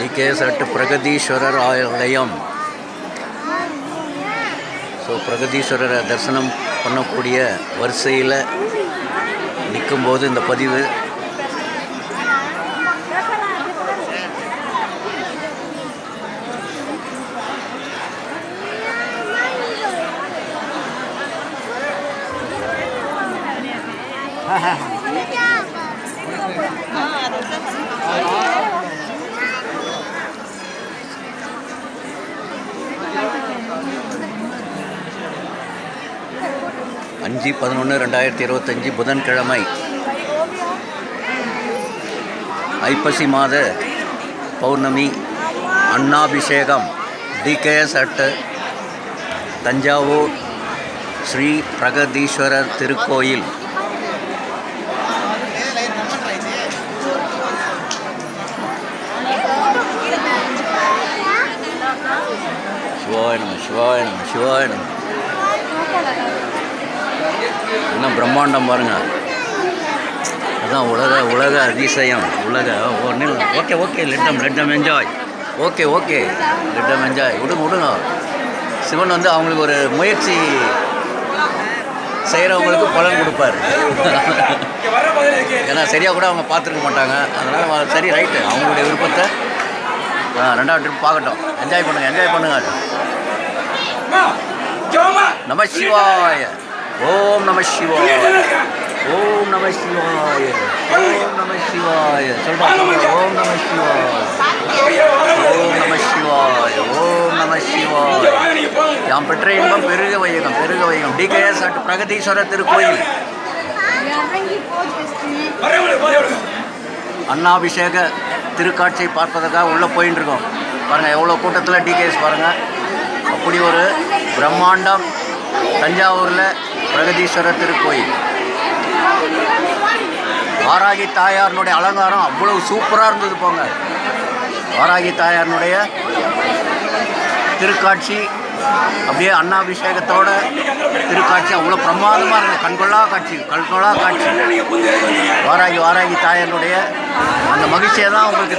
டிகேஎஸ்அட் பிரகதீஸ்வரர் ஆலயம். ஸோ பிரகதீஸ்வரரை தரிசனம் பண்ணக்கூடிய வரிசையில் நிற்கும்போது இந்த பதிவு. அஞ்சு பதினொன்று ரெண்டாயிரத்தி இருபத்தஞ்சி புதன்கிழமை. ஐப்பசி மாத பௌர்ணமி அன்னாபிஷேகம் டிகேஎஸ் அட் தஞ்சாவூர் ஸ்ரீ பிரகதீஸ்வரர் திருக்கோயில். சிவாய நம சிவாய நம சிவாய நம. என்ன பிரம்மாண்டம் பாருங்க. அதான் உலக உலக அதிசயம். உலக ஒன்றும் okay okay let them let them enjoy okay okay let them enjoy விடுங்க விடுங்க. சிவன் வந்து அவங்களுக்கு ஒரு முயற்சி செய்கிறவங்களுக்கு பலன் கொடுப்பாரு. ஏன்னா சரியாக கூட அவங்க பார்த்துருக்க மாட்டாங்க. அதனால் சரி ரைட்டு அவங்களுடைய விருப்பத்தை ரெண்டாவது ட்ரிப் பார்க்கட்டும். என்ஜாய் பண்ணுங்கள் என்ஜாய் பண்ணுங்கள் நம சிவாய. நம சிவாய. ஓம் நம சிவாய. ஓம் நம சிவாய. சொல்றா ஓம் நம சிவாய. ஓம் நம சிவாய. ஓம் நம சிவாய. யாம் பெற்ற இன்பம் பெருக வையகம் பெருக வையகம். டிகேஎஸ் அட் பிரகதீஸ்வரர் திருக்கோயில். அண்ணாபிஷேக திருக்காட்சியை பார்ப்பதற்காக உள்ளே போயின்னு இருக்கோம் பாருங்கள் எவ்வளோ கூட்டத்தில் டிகேஎஸ் பாருங்கள் அப்படி ஒரு பிரம்மாண்டம் தஞ்சாவூரில் பிரகதீஸ்வரர் திருக்கோயில் வாராகி தாயாரனுடைய அலங்காரம் அவ்வளவு சூப்பராக இருந்தது போங்க. வாராகி தாயாரினுடைய திருக்காட்சி அப்படியே அன்னாபிஷேகத்தோட திருக்காட்சி அவ்வளோ பிரமாதமாக இருந்தது. கண்கொள்ளா காட்சி கண்கொள்ளா காட்சி. வாராகி வாராகி தாயாரனுடைய அந்த மகிழ்ச்சியை தான் உங்களுக்கு